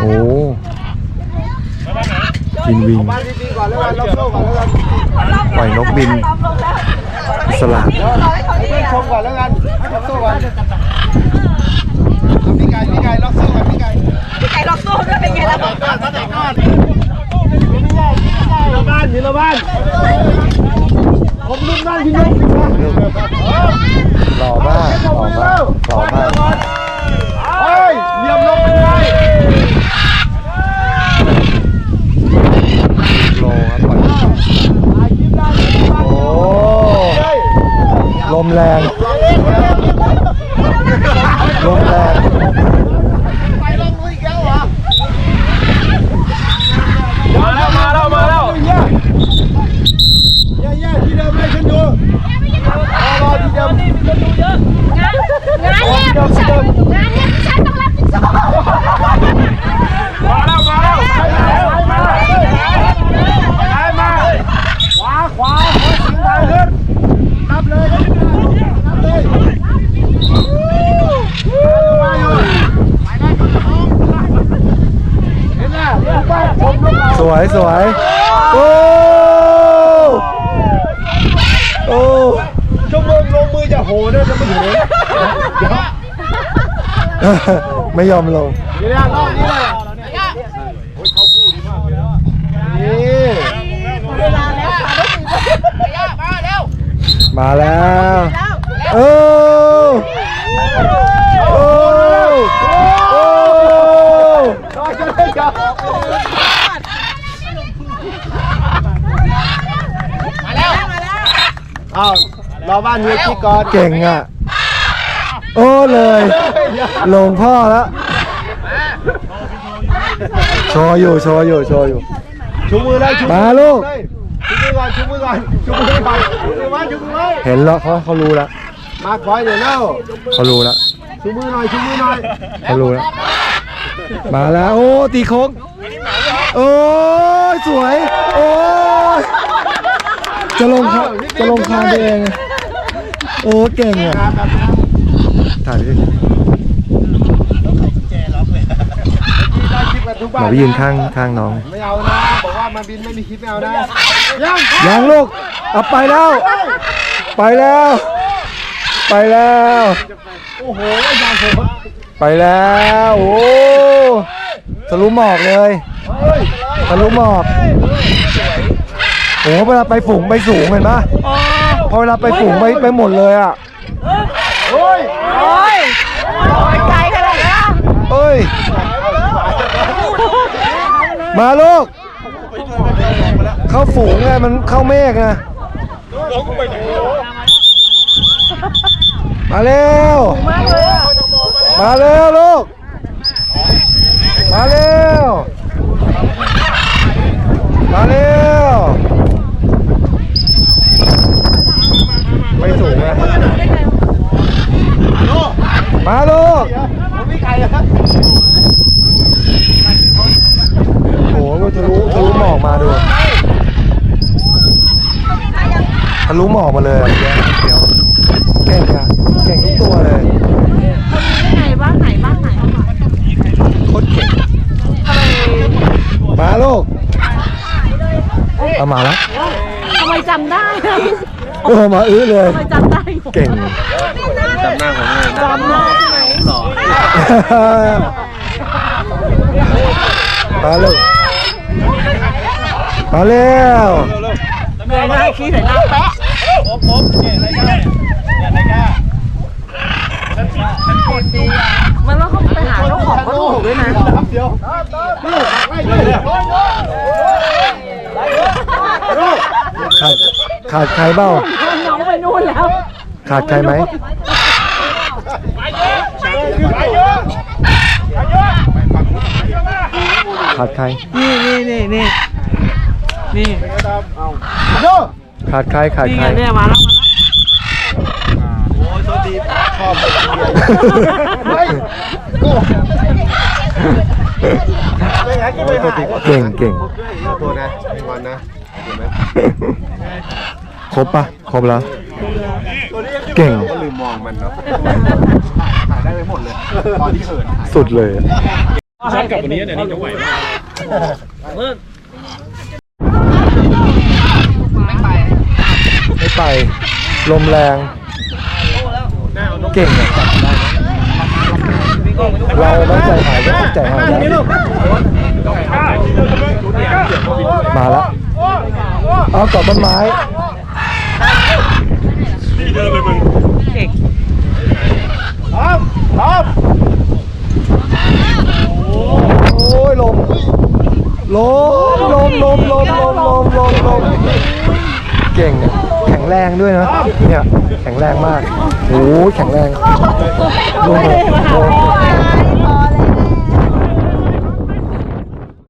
โอ้กินวิงบ้านดีๆก่อนแล้วกันล็อกโซ่ก่อนแล้วกันปล่อยนกบินสลามให้เพื่อนชมก่อนแล้วกันให้ล็อกโซ่ก่อนเอาพี่ไก่พี่ไก่ล็อกโซ่ก่อนพี่ไก่พี่ไก่ล็อกโซ่ด้วยเป็นไงล่ะก้อนก้อนนก้อนทีละบ้านทีละบ้านผมรุ่นบ้านพี่นกหล่อมากหล่อมากหล่อมาก เฮ้ยเหยียบลงไปเลย โลครับปล่อยโอ้ลม แรงลมแรง ไปลงลุยแก้วเหรอมาแล้วมาแล้วมาแล้วเย่เย่เย่ที่เดิมเลยฉันดูรอที่เดิม งานงานเนี่ยพี่ชายงานเนี่ยพี่ชายต้องรับผิดชอบ มาแล้วมาแล้วมามามาขวาขวาขวาสิงทางขึ้นนับเลยนับเลยมาอยู่เห็นไหมเห็นป่ะผมลงมา สวยสวยโอ้โอ้ชั่วโมงลงมือจะโหเนี่ยจะไม่ถึงไม่ยอมลงเดี๋ยวรอบนี้เลยนี่มาแล้วโอ้โอ้โอ้ รอจะได้กับอ้าวรอบ้านเฮียกี้ก่อนเก่งอะ โอ้เลยลงพ่อแล้วโชว์อยู่โชว์อยู่โชว์อยู่ ชูมือเลยชูมืมาลูกชูมือก่อนชูมือก่อนชูมือก่อนชูมือไว้ชูมือไว้เห็นแล้วเขาเขารู้แล้วมาคอยเดี๋ยวเล่าเขารู้แล้วชูมือหน่อยชูมือหน่อยเขารู้แล้ว มาแล้ว โอ้ ตีโค้งโอ้ยสวย โอ้ยจะลงคาจะลงคานตัวเองโอ้เก่งอะถ่ายดิได้คลิปกันทุกหบ้ามอนไปยืนข้างข้างน้อง ไม่เอานะ บอกว่ามาบินไม่มีคลิปไม่เอานะยังยังลูกเอาไปแล้ว ไปแล้ว ไปแล้ว โอ้โหยางโหดไปแล้ว โอ้ ทะลุหมอกเลยทะลุหมอกโอ้เวลาไปฝูงไปสูงเห็นปะพอเวลาไปฝูงไปไปหมดเลยอะเฮ้ยโอ้ยโอ้ยไกลขนาดนี้เอ้ย มาลูก เข้าฝูงไงมันเข้าเมฆไงมาเร็ว มาเร็วลูก มาเร็ว มาเร็ว ไม่สูงนะ มาลูกผมมีไก่ครับโอ้โหทะลุทะลุหมอกมาดูทะลุหมอกมาเลยเดี๋ยวเก่งอะเก่งทุกตัวเลยไหนบ้านไหนบ้านไหนโคตรเก่งมาลูกเอามาแล้วทำไมจำได้ เออมาอื้อเลย ทำไมจำได้เก่ง จำหน้าใช่ไหมมาลูกมาเร็วเงยหน้าขี้ใส่หน้าแปะมันต้องเข้าไปหาเจ้าของก็ถูกด้วยนะเดี๋ยวนี่ไม่เลยขาด ขาดใครเบ้า น้องไปนู่นแล้วขาดใครไหม ขาดใคร นี่นี่นี่นี่นี่โย่ขาดใคร ขาดนี่ใคไงร เนี่ยมาแล้วมาแล้วเฮ้ยกูไม่งั้นก็ไม่หายเก่งเก่ง ตัวนะไม่งอนนะเห็นไหม ครบปะครบแล้ว เก่ง ก็ลืมมองมันเนาะถ่ายได้ไปหมดเลย ตอนที่เหินถ่ายสุดเลยอช็อตกลับวันนี้เดี๋ยวนี้จะไหวไหมไม่ไป ลมแรง เก่งอะเราต้องใจหายก็ต้องใจหายได้มาแล้ว เอาเกาะต้นไม้นี่เดินเลยมึงพร้อมพร้อมโอ้ยลมลมลมลมลมลมลมลมลมเก่งอะแข็งแรงด้วยนะเนี่ยแข็งแรงมากโอ้ยแข็งแรงโอ้โห